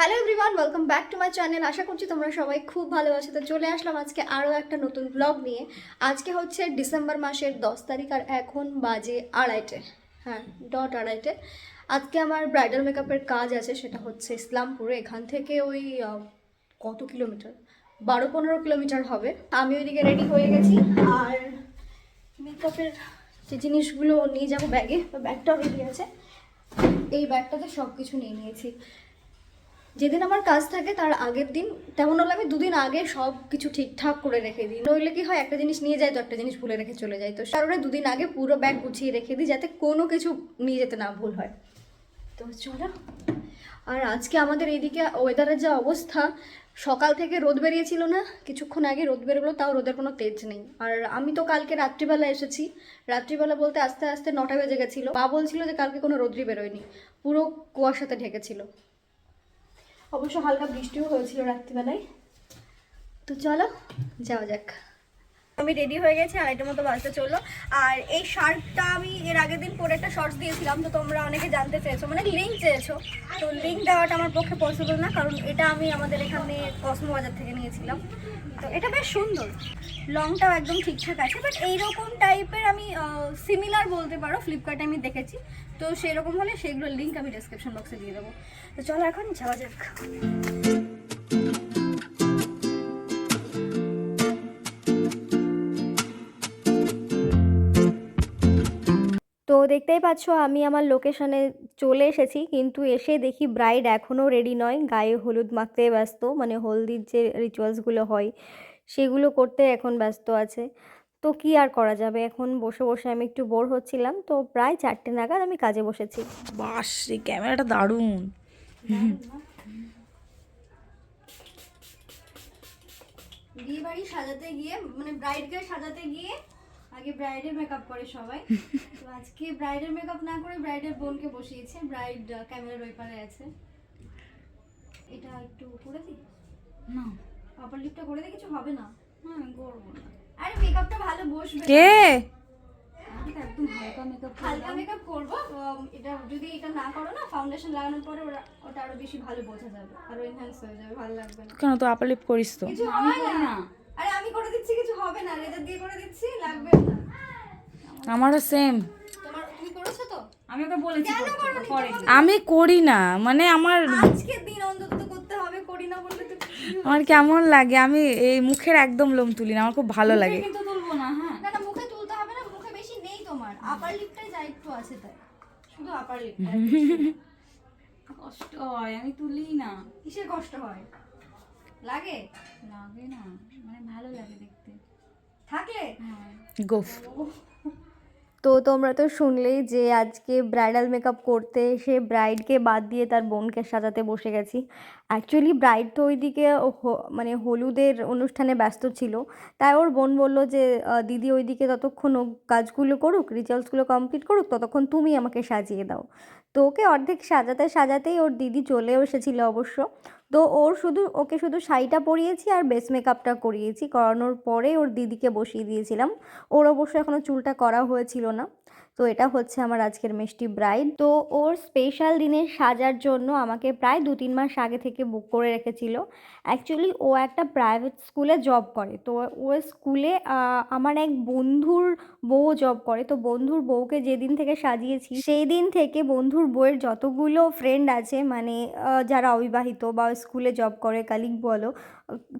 Hello everyone welcome back to my channel আশা করছি তোমরা সবাই খুব ভালো আছো। তো চলে আসলাম আজকে আরও একটা নতুন ব্লগ নিয়ে। আজকে হচ্ছে ডিসেম্বর মাসের দশ তারিখ আর এখন বাজে আড়াইটে। হ্যাঁ ডট আড়াইটে। আজকে আমার ব্রাইডাল মেকআপের কাজ আছে, সেটা হচ্ছে ইসলামপুরে। এখান থেকে ওই কত কিলোমিটার? বারো পনেরো কিলোমিটার হবে। আমি ওইদিকে রেডি হয়ে গেছি। আর মেকআপের যে জিনিসগুলো নিয়ে যাব ব্যাগে ব্যাগটাও রেডি আছে। এই ব্যাগটাতে সব কিছু নিয়ে নিয়েছি। যেদিন আমার কাজ থাকে তার আগের দিন, তেমন হলে আমি দুদিন আগে সব কিছু ঠিকঠাক করে রেখে দিই। নইলে কি হয়, একটা জিনিস নিয়ে যায় তো একটা জিনিস ভুলে রেখে চলে যায় তো কারণে দুদিন আগে পুরো ব্যাগ গুছিয়ে রেখে দিই, যাতে কোনো কিছু নিয়ে যেতে না ভুল হয়। তো চলো। আর আজকে আমাদের এইদিকে ওয়েদারের যা অবস্থা, সকাল থেকে রোদ বেরিয়েছিল না, কিছুক্ষণ আগে রোদ বেরোলো, তাও রোদের কোনো তেজ নেই। আর আমি তো কালকে রাত্রিবেলা এসেছি। রাত্রিবেলা বলতে আস্তে আস্তে নটা বেজে গেছিল। বা বলছিল যে কালকে কোনো রোদ্রই বেরোয়নি, পুরো কুয়াশাতে ঢেকেছিল। অবশ্য হালকা বৃষ্টিও হয়েছিল রাত্রিবেলায়। তো চলো যাওয়া যাক। আমি রেডি হয়ে গেছি, আড়াইটার মতো বাজতে চলল। আর এই শার্টটা আমি এর আগের দিন পরে একটা শর্টস দিয়েছিলাম, তো তোমরা অনেকে জানতে চেয়েছো মানে লিঙ্ক চেয়েছো। তো লিঙ্ক দেওয়াটা আমার পক্ষে পসিবল না, কারণ এটা আমি আমাদের এখানে কসমো বাজার থেকে নিয়েছিলাম। তো এটা বেশ সুন্দর। লংটাও একদম ঠিকঠাক আছে বাট এইরকম টাইপের আমি সিমিলার বলতে পারো ফ্লিপকার্টে আমি দেখেছি। তো সেরকম হলে সেগুলোর লিঙ্ক আমি ডেসক্রিপশন বক্সে দিয়ে দেবো। তো চলো এখন যাওয়া যাক। দেখতেই পাচ্ছ আমি আমার লোকেশনে চলে এসেছি। কিন্তু এসে দেখি ব্রাইড এখনও রেডি নয়। গায়ে হলুদ মাখতে ব্যস্ত মানে হলদির যে রিচুয়ালসগুলো হয় সেগুলো করতে এখন ব্যস্ত আছে। তো কি আর করা যাবে? এখন বসে বসে আমি একটু বোর হচ্ছিলাম। তো প্রায় চারটে নাগাদ আমি কাজে বসেছি। বাস এই ক্যামেরাটা দারুণ। বিয়ে বাড়ি সাজাতে গিয়ে মানে ব্রাইডকে সাজাতে গিয়ে আগে ব্রাইডের মেকআপ করে সবাই। তো আজকে ব্রাইডের মেকআপ না করে ব্রাইডের বোনকে বসিয়েছে ব্রাইড ক্যামেরার ওই পারে আছে। এটা একটু করে দিই? না। আপার লিপটা করে দিই? কিছু হবে না? হ্যাঁ করব না। আরে মেকআপটা ভালো বসবে কে? একদম হালকা মেকআপ হালকা মেকআপ করব এটা যদি এটা না করো না ফাউন্ডেশন লাগানোর পরে ওরা ওটা আরও বেশি ভালো বোঝা যাবে। আরও এনহ্যান্স হয়ে যাবে ভালো লাগবে না। কেন তো আপার লিপ করিস তো। কিছু হয় না। আরে আমি করে দিচ্ছি কিছু হবে না। রেজার দিয়ে করে দিচ্ছি লাগবে না। আমারও সেম তোমার তুমি করেছ তো? আমি ওকে বলেছি? আমি করি না মানে আমার আজকের দিন অন্তত করতে হবে করি না বললে তো আমার কেমন লাগে আমি এই মুখের একদম লোম তুলি না আমার খুব ভালো লাগে। কিন্তু তুলবো না হ্যাঁ। না না মুখে তুলতে হবে না মুখে বেশি নেই তোমার। আপার লিপটাই যা একটু আছে তাই। শুধু আপার লিপটা কষ্ট হয় আমি তুলি না। কিসের কষ্ট হয়? লাগে? লাগে না মানে ভালো লাগে দেখতে। থাকলে? গোফ। তো তোমরা তো শুনলেই যে আজকে ব্রাইডাল মেকআপ করতে এসে ব্রাইডকে বাদ দিয়ে তার বোনকে সাজাতে বসে গেছি। অ্যাকচুয়ালি ব্রাইড তো ওইদিকে মানে হলুদের অনুষ্ঠানে ব্যস্ত ছিল। তাই ওর বোন বলল যে দিদি ওইদিকে ততক্ষণ ও কাজগুলো করুক, রিচুয়ালসগুলো কমপ্লিট করুক, ততক্ষণ তুমি আমাকে সাজিয়ে দাও। তো ওকে অর্ধেক সাজাতে সাজাতেই ওর দিদি চলেও এসেছিল অবশ্য। তো ওর শুধু, ওকে শুধু শাড়িটা পরিয়েছি আর বেস মেকআপটা করিয়েছি। করানোর পরে ওর দিদিকে বসিয়ে দিয়েছিলাম। ওর অবশ্য এখনও চুলটা করা হয়েছিল না। তো এটা হচ্ছে আমার আজকের মিষ্টি ব্রাইড। তো ওর স্পেশাল দিনে সাজার জন্য আমাকে প্রায় দু তিন মাস আগে থেকে বুক করে রেখেছিল। অ্যাকচুয়ালি ও একটা প্রাইভেট স্কুলে জব করে। তো ও স্কুলে আমার এক বন্ধুর বউ জব করে। তো বন্ধুর বউকে যেদিন থেকে সাজিয়েছি সেই দিন থেকে বন্ধুর বউয়ের যতগুলো ফ্রেন্ড আছে মানে যারা অবিবাহিত বা স্কুলে জব করে কালিগ বলো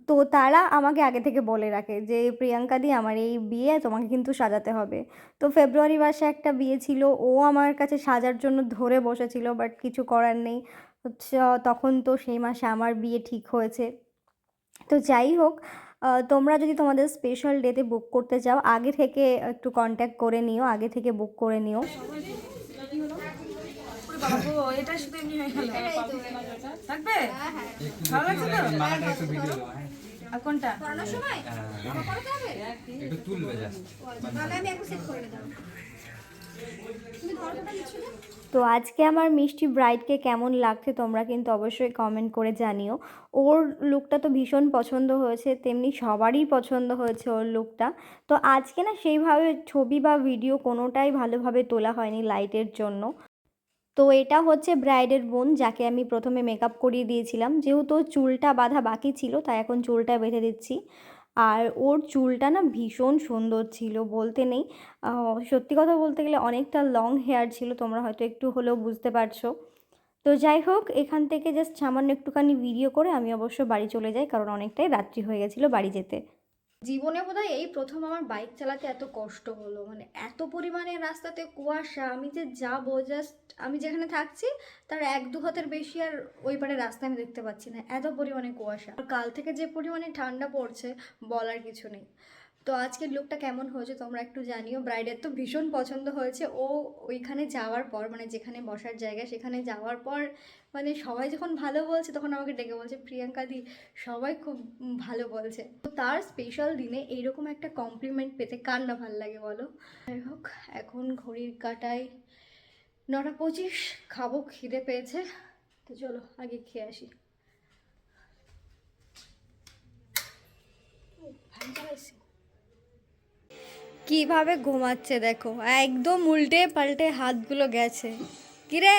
তো তারা আমাকে আগে থেকে বলে রাখে যে, প্রিয়াঙ্কা দি, আমার এই বিয়ে তোমাকে কিন্তু সাজাতে হবে। তো ফেব্রুয়ারি মাসে একটা বিয়ে ছিল, ও আমার কাছে সাজার জন্য ধরে বসেছিল, বাট কিছু করার নেই। তখন তো সেই মাসে আমার বিয়ে ঠিক হয়েছে। তো যাই হোক তোমরা যদি তোমাদের স্পেশাল ডেতে বুক করতে চাও, আগে থেকে একটু কন্ট্যাক্ট করে নিও, আগে থেকে বুক করে নিও। বাবু এটা শুধু এমনি হয়ে গেল। থাকবে? ভালো লাগছে তো? আর কোনটা? একটু তুলবে জাস্ট তো আজকে আমার মিষ্টি ব্রাইডকে কেমন লাগছে তোমরা কিন্তু অবশ্যই কমেন্ট করে জানিও। ওর লুকটা তো ভীষণ পছন্দ হয়েছে তেমনি সবারই পছন্দ হয়েছে ওর লুকটা তো আজকে না সেইভাবে ছবি বা ভিডিও কোনোটাই ভালোভাবে তোলা হয়নি লাইটের জন্য। তো এটা হচ্ছে ব্রাইডের বোন, যাকে আমি প্রথমে মেকআপ করিয়ে দিয়েছিলাম। যেহেতু চুলটা বাঁধা বাকি ছিল, তাই এখন চুলটা বেঁধে দিচ্ছি। আর ওর চুলটা না ভীষণ সুন্দর ছিল, বলতে নেই। সত্যি কথা বলতে গেলে অনেকটা লং হেয়ার ছিল, তোমরা হয়তো একটু হলেও বুঝতে পারছ। তো যাই হোক, এখান থেকে জাস্ট সামান্য একটুখানি ভিডিও করে আমি অবশ্য বাড়ি চলে যাই, কারণ অনেকটাই রাত্রি হয়ে গেছিল বাড়ি যেতে। জীবনে বোধহয় এই প্রথম আমার বাইক চালাতে এত কষ্ট হলো মানে এত পরিমাণে রাস্তাতে কুয়াশা, আমি যে যাব জাস্ট আমি যেখানে থাকছি, তার এক দু হাতের বেশি আর ওই পারে রাস্তা আমি দেখতে পাচ্ছি না। এত পরিমাণে কুয়াশা। আর কাল থেকে যে পরিমাণে ঠান্ডা পড়ছে, বলার কিছু নেই। তো আজকের লুকটা কেমন হয়েছে তোমরা একটু জানিও। ব্রাইডের তো ভীষণ পছন্দ হয়েছে। ও ওইখানে যাওয়ার পর মানে যেখানে বসার জায়গা, সেখানে যাওয়ার পর মানে সবাই যখন ভালো বলছে, তখন আমাকে ডেকে বলছে, প্রিয়াঙ্কা দি, সবাই খুব ভালো বলছে। তো তার স্পেশাল দিনে এইরকম একটা কমপ্লিমেন্ট পেতে কার না ভালো লাগে বলো? যাই হোক, এখন ঘড়ির কাটায় নটা পঁচিশ, খাব, খিদে পেয়েছে। তো চলো, আগে খেয়ে আসি। কীভাবে ঘুমাচ্ছে দেখো, একদম উল্টে পাল্টে হাতগুলো গেছে। কিরে?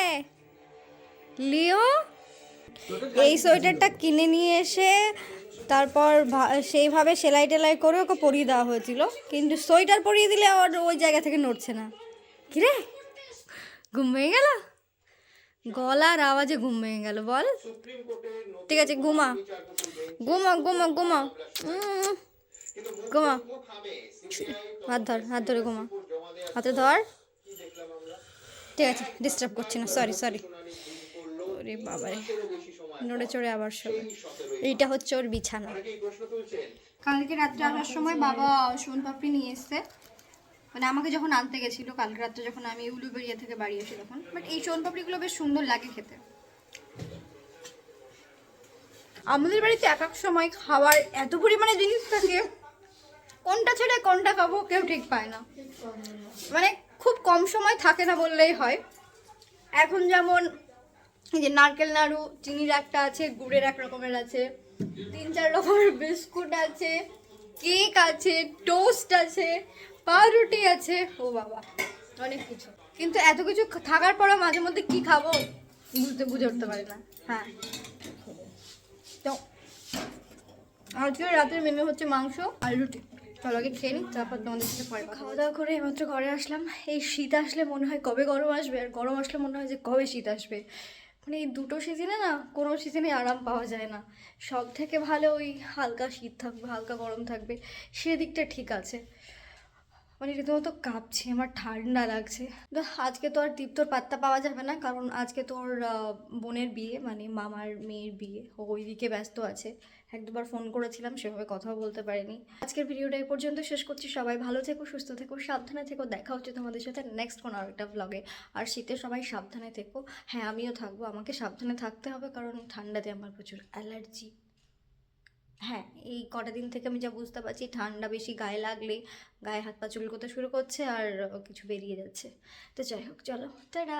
লিও? এই সোয়েটারটা কিনে নিয়ে এসে তারপর সেইভাবে সেলাই টেলাই করে ওকে পরিয়ে দেওয়া হয়েছিল। কিন্তু সোয়েটার পরিয়ে দিলে আর ওই জায়গা থেকে নড়ছে না। কিরে? ঘুম ভেঙে গেল? গলার আওয়াজে ঘুম ভেঙে গেল, বল। ঠিক আছে, ঘুমা। ঘুমা ঘুমা ঘুমা। ঘুমা। হাত ধর, হাত ধরে ঘুমা। হাতে ধর। ঠিক আছে ডিস্টার্ব করছি না সরি সরি ওরে বাবারে, নড়ে চড়ে আবার সবাই এইটা হচ্ছে ওর বিছানা। কালকে রাত্রে আসার সময় বাবা সোন পাপড়ি নিয়ে এসছে। মানে আমাকে যখন আনতে গেছিল, কালকে রাত্রে যখন আমি উলুবেড়িয়া থেকে বাড়ি এসে তখন বাট এই সোন পাপড়িগুলো বেশ সুন্দর লাগে খেতে। আমাদের বাড়িতে এক এক সময় খাওয়ার এত পরিমাণে জিনিস থাকে, কোনটা ছেড়ে কোনটা খাব কেউ ঠিক পায় না। মানে খুব কম সময় থাকে না বললেই হয়। এখন যেমন এই যে নারকেল নাড়ু, চিনির একটা আছে, গুড়ের এক রকমের আছে, তিন চার রকমের বিস্কুট আছে, কেক আছে, টোস্ট আছে পাউরুটি আছে। ও বাবা, অনেক কিছু। কিন্তু এত কিছু থাকার পরও মাঝে মধ্যে কি খাব? বুঝতে, বুঝে উঠতে পারি না। হ্যাঁ। তো, আজকে রাতের মেনু হচ্ছে মাংস আর রুটি। চলো আগে খেয়ে নিই, তারপর তোমাদের সাথে পরে খাওয়া দাওয়া করে এইমাত্র ঘরে আসলাম। এই শীত আসলে মনে হয় কবে গরম আসবে? আর গরম আসলে মনে হয় যে কবে শীত আসবে? মানে এই দুটো সিজনে না, কোনো সিজনে আরাম পাওয়া যায় না। সব থেকে ভালো ওই হালকা শীত থাকবে, হালকা গরম থাকবে। সেদিকটা ঠিক আছে। মানে রীতিমতো কাঁপছে, আমার ঠান্ডা লাগছে। আজকে তো আর দীপ্তর পাত্তা পাওয়া যাবে না, কারণ আজকে তোর বোনের বিয়ে মানে মামার মেয়ের বিয়ে। ওইদিকে ব্যস্ত আছে। এক দুবার ফোন করেছিলাম, সেভাবে কথাও বলতে পারিনি। আজকের ভিডিওটা এই পর্যন্ত শেষ করছি। সবাই ভালো থেকো, সুস্থ থেকো, সাবধানে থেকো। দেখা হচ্ছে তোমাদের সাথে নেক্সট কোনো আরেকটা ব্লগে আর শীতে সবাই সাবধানে থেকো। হ্যাঁ আমিও থাকব। আমাকে সাবধানে থাকতে হবে, কারণ ঠান্ডাতে আমার প্রচুর অ্যালার্জি হ্যাঁ। এই কটা দিন থেকে আমি যা বুঝতে পারছি, ঠান্ডা বেশি গায়ে লাগলে গায়ে হাত পা চুলকোতে শুরু করছে আর কিছু বেরিয়ে যাচ্ছে। তো যাই হোক, চলো, টাটা!